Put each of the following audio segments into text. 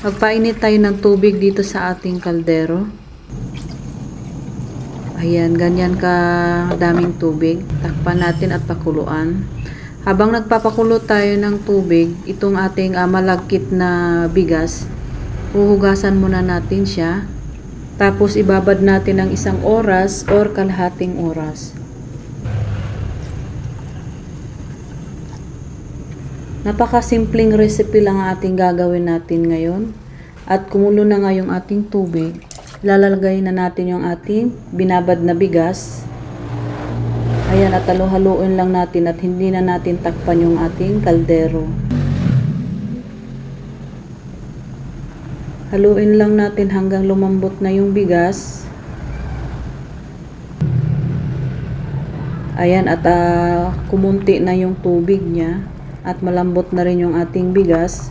Magpainit tayo ng tubig dito sa ating kaldero. Ayan, ganyan ka daming tubig. Takpan natin at pakuluan. Habang nagpapakulo tayo ng tubig, itong ating ah, malagkit na bigas, huhugasan muna natin siya. Tapos ibabad natin ng isang oras or kalahating oras. Napakasimpleng recipe lang ang ating gagawin natin ngayon. At kumulo na nga yung ating tubig. Lalagay na natin yung ating binabad na bigas. Ayan, at halo-haluin lang natin at hindi na natin takpan yung ating kaldero. Haluin lang natin hanggang lumambot na yung bigas. Ayan, at ah, kumunti na yung tubig niya. At malambot na rin yung ating bigas.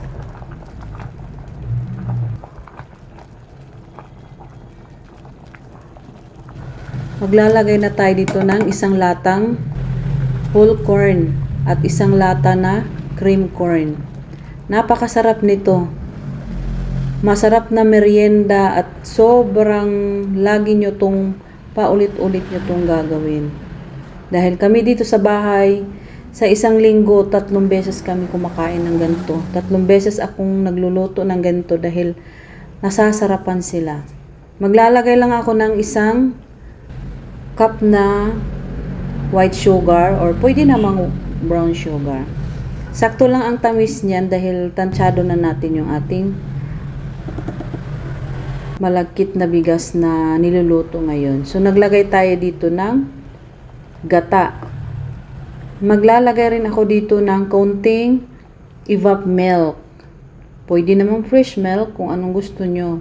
Maglalagay na tayo dito ng isang latang whole corn at isang lata na cream corn. Napakasarap nito. Masarap na merienda at sobrang lagi nyo tong paulit-ulit nyo tong gagawin. Dahil kami dito sa bahay, sa isang linggo, tatlong beses kami kumakain ng ganito. Tatlong beses akong nagluluto ng ganito dahil nasasarapan sila. Maglalagay lang ako ng isang cup na white sugar or pwede namang brown sugar. Sakto lang ang tamis niyan dahil tansyado na natin yung ating malagkit na bigas na niluluto ngayon. So naglagay tayo dito ng gata. Maglalagay rin ako dito ng kaunting evap milk. Pwede naman fresh milk kung anong gusto nyo.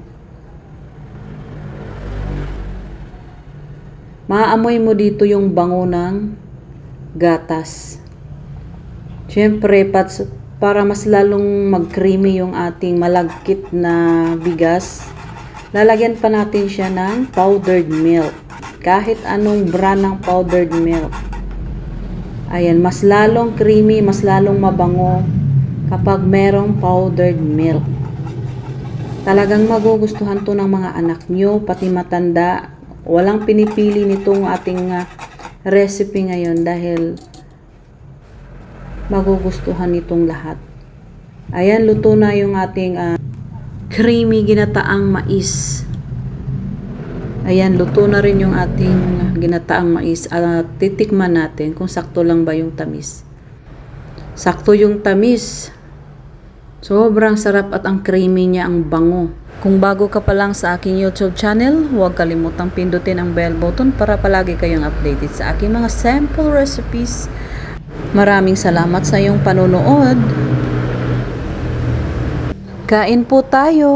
Maaamoy mo dito yung bango ng gatas. Siyempre, para mas lalong mag-creamy yung ating malagkit na bigas, lalagyan pa natin siya ng powdered milk. Kahit anong brand ng powdered milk. Ayan, mas lalong creamy, mas lalong mabango kapag merong powdered milk. Talagang magugustuhan to ng mga anak nyo, pati matanda. Walang pinipili nitong ating ah, recipe ngayon dahil magugustuhan nitong lahat. Ayan, luto na yung ating ah, creamy ginataang mais. Ayan, luto na rin yung ating ginataang mais. At titikman natin kung sakto lang ba yung tamis. Sakto yung tamis. Sobrang sarap at ang creamy niya, ang bango. Kung bago ka pa lang sa aking YouTube channel, huwag kalimutang pindutin ang bell button para palagi kayong updated sa aking mga sample recipes. Maraming salamat sa iyong panonood. Kain po tayo!